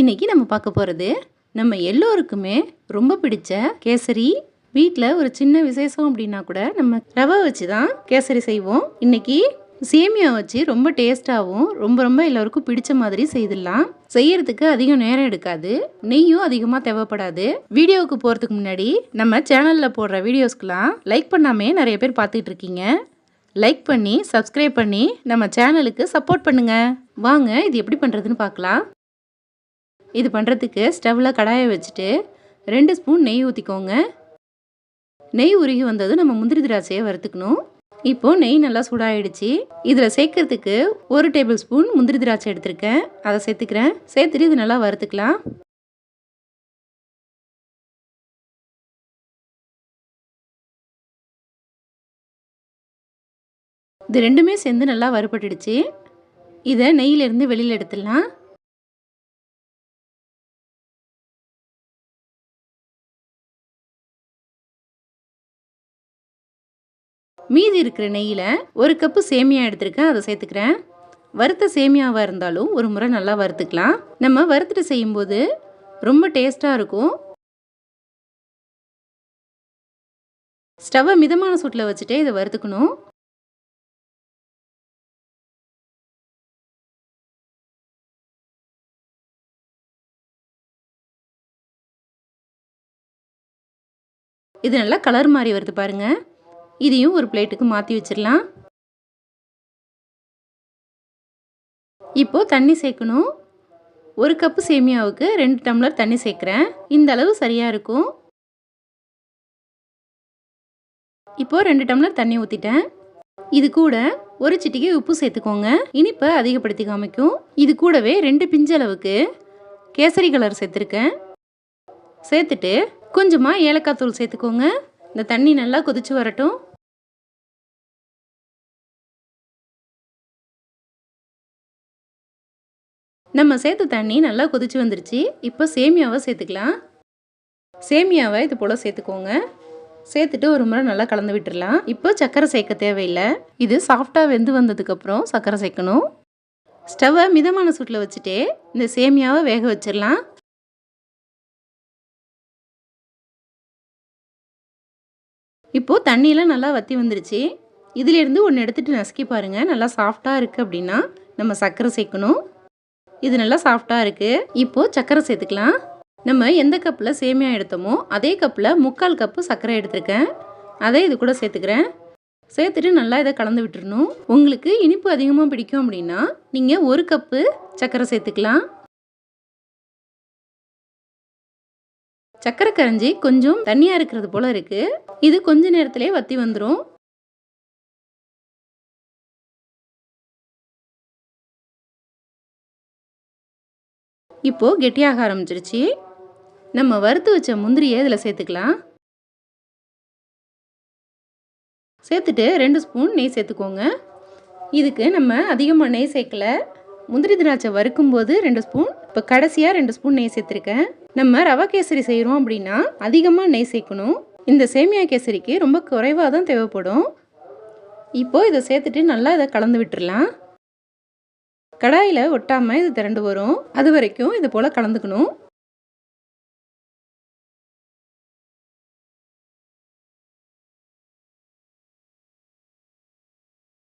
இன்னைக்கு நம்ம பார்க்க போகிறது நம்ம எல்லோருக்குமே ரொம்ப பிடிச்ச கேசரி. வீட்டில் ஒரு சின்ன விசேஷம் அப்படின்னா கூட நம்ம ரவை வச்சு தான் கேசரி செய்வோம். இன்னைக்கு சேமியா வச்சு ரொம்ப டேஸ்ட்டாகவும் ரொம்ப ரொம்ப எல்லோருக்கும் பிடிச்ச மாதிரி செய்திடலாம். செய்யறதுக்கு அதிகம் நேரம் எடுக்காது. நெய்யும் அதிகமாக தேவைப்படாது. வீடியோவுக்கு போகிறதுக்கு முன்னாடி நம்ம சேனலில் போடுற வீடியோஸ்க்கெலாம் லைக் பண்ணாமே நிறைய பேர் பார்த்துட்டு இருக்கீங்க. லைக் பண்ணி சப்ஸ்கிரைப் பண்ணி நம்ம சேனலுக்கு சப்போர்ட் பண்ணுங்க. வாங்க இது எப்படி பண்ணுறதுன்னு பார்க்கலாம். இது பண்ணுறதுக்கு ஸ்டவ்வில் கடாயை வச்சுட்டு ரெண்டு ஸ்பூன் நெய் ஊற்றிக்கோங்க நெய் உருகி வந்தது நம்ம முந்திரி திராட்சையை வறுத்துக்கணும். இப்போது நெய் நல்லா சூடாயிடுச்சு. இதில் சேர்க்கறதுக்கு ஒரு டேபிள் ஸ்பூன் முந்திரி திராட்சை எடுத்திருக்கேன். அதை சேர்த்துக்கிறேன். சேர்த்துட்டு இது நல்லா வறுத்துக்கலாம். இது ரெண்டுமே சேர்ந்து நல்லா வறுபட்டுடுச்சு. இதை நெய்யிலேருந்து வெளியில் எடுத்துடலாம். மீதி இருக்கிற நெய்யில் ஒரு கப்பு சேமியா எடுத்திருக்கேன். அதை சேர்த்துக்கிறேன். வறுத்த சேமியாவாக இருந்தாலும் ஒரு முறை நல்லா வறுத்துக்கலாம். நம்ம வறுத்துட்டு செய்யும்போது ரொம்ப டேஸ்ட்டாக இருக்கும். ஸ்டவ்வை மிதமான சூட்டில் வச்சுட்டே இதை வறுத்துக்கணும். இது நல்லா கலர் மாதிரி வருது பாருங்கள் இதையும் ஒரு பிளேட்டுக்கு மாற்றி வச்சிடலாம். இப்போது தண்ணி சேர்க்கணும். ஒரு கப்பு சேமியாவுக்கு ரெண்டு டம்ளர் தண்ணி சேர்க்குறேன். இந்த அளவு சரியாக இருக்கும். இப்போது ரெண்டு டம்ளர் தண்ணி ஊற்றிட்டேன் இது கூட ஒரு சிட்டிகை உப்பு சேர்த்துக்கோங்க. இனிப்பை அதிகப்படுத்தி காமிக்கும். இது கூடவே ரெண்டு பிஞ்சளவுக்கு கேசரி கலர் சேர்த்துருக்கேன். சேர்த்துட்டு கொஞ்சமாக ஏலக்காய் தூள் சேர்த்துக்கோங்க. இந்த தண்ணி நல்லா கொதிச்சு வரட்டும். நம்ம சேர்த்த தண்ணி நல்லா கொதிச்சு வந்துருச்சு. இப்போ சேமியாவை சேர்த்துக்கலாம். சேமியாவை இது போல் சேர்த்துக்கோங்க. சேர்த்துட்டு ஒரு முறை நல்லா கலந்து விட்டுடலாம் இப்போ சர்க்கரை சேர்க்க தேவையில்லை. இது சாஃப்டாக வெந்து வந்ததுக்கப்புறம் சர்க்கரை சேர்க்கணும். ஸ்டவ்வை மிதமான சூட்டில் வச்சுட்டே இந்த சேமியாவை வேக வச்சிடலாம். இப்போது தண்ணியெலாம் நல்லா வற்றி வந்துருச்சு. இதிலேருந்து ஒன்று எடுத்துகிட்டு நசுக்கி பாருங்கள் நல்லா சாஃப்டாக இருக்குது அப்படின்னா நம்ம சர்க்கரை சேர்க்கணும். இது நல்லா சாஃப்டாக இருக்குது இப்போது சர்க்கரை சேர்த்துக்கலாம். நம்ம எந்த கப்பில் சேமியா எடுத்தோமோ அதே கப்பில் முக்கால் கப்பு சர்க்கரை எடுத்திருக்கேன். அதை இது கூட சேர்த்துக்கிறேன். சேர்த்துட்டு நல்லா இதை கலந்து விட்டுறணும். உங்களுக்கு இனிப்பு அதிகமாக பிடிக்கும் அப்படின்னா நீங்கள் ஒரு கப்பு சர்க்கரை சேர்த்துக்கலாம். சக்கரை கரைஞ்சி கொஞ்சம் தண்ணியாக இருக்கிறது போல் இருக்குது இது கொஞ்ச நேரத்திலே வற்றி வந்துடும் இப்போது கெட்டியாக ஆரம்பிச்சிருச்சு. நம்ம வறுத்து வச்ச முந்திரியை இதில் சேர்த்துக்கலாம். சேர்த்துட்டு ரெண்டு ஸ்பூன் நெய் சேர்த்துக்கோங்க. இதுக்கு நம்ம அதிகமாக நெய் சேர்க்கல. முந்திரி திராட்சை வறுக்கும்போது ரெண்டு ஸ்பூன் இப்போ கடைசியாக ரெண்டு ஸ்பூன் நெய் சேர்த்துருக்கேன். நம்ம ரவா கேசரி செய்கிறோம் அப்படின்னா அதிகமாக நெய் சேர்க்கணும். இந்த சேமியா கேசரிக்கு ரொம்ப குறைவாக தான் தேவைப்படும். இப்போது இதை சேர்த்துட்டு நல்லா இதை கலந்து விட்டுடலாம் கடாயில் ஒட்டாமல் இது திரண்டு வரும். அது வரைக்கும் இது போல் கலந்துக்கணும்.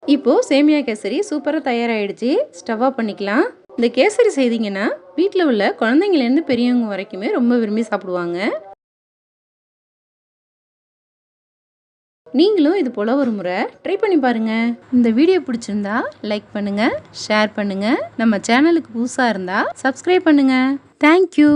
இப்போது சேமியா கேசரி சூப்பராக தயாராகிடுச்சு ஸ்டவ் ஆஃப் பண்ணிக்கலாம். இந்த கேசரி செய்தீங்கன்னா வீட்டில் உள்ள குழந்தைங்கலேருந்து பெரியவங்க வரைக்குமே ரொம்ப விரும்பி சாப்பிடுவாங்க. நீங்களும் இது போல் ஒரு முறை ட்ரை பண்ணி பாருங்கள் இந்த வீடியோ பிடிச்சிருந்தா லைக் பண்ணுங்கள் ஷேர் பண்ணுங்கள் நம்ம சேனலுக்கு புதுசாக இருந்தால் சப்ஸ்கிரைப் பண்ணுங்கள் தேங்க்யூ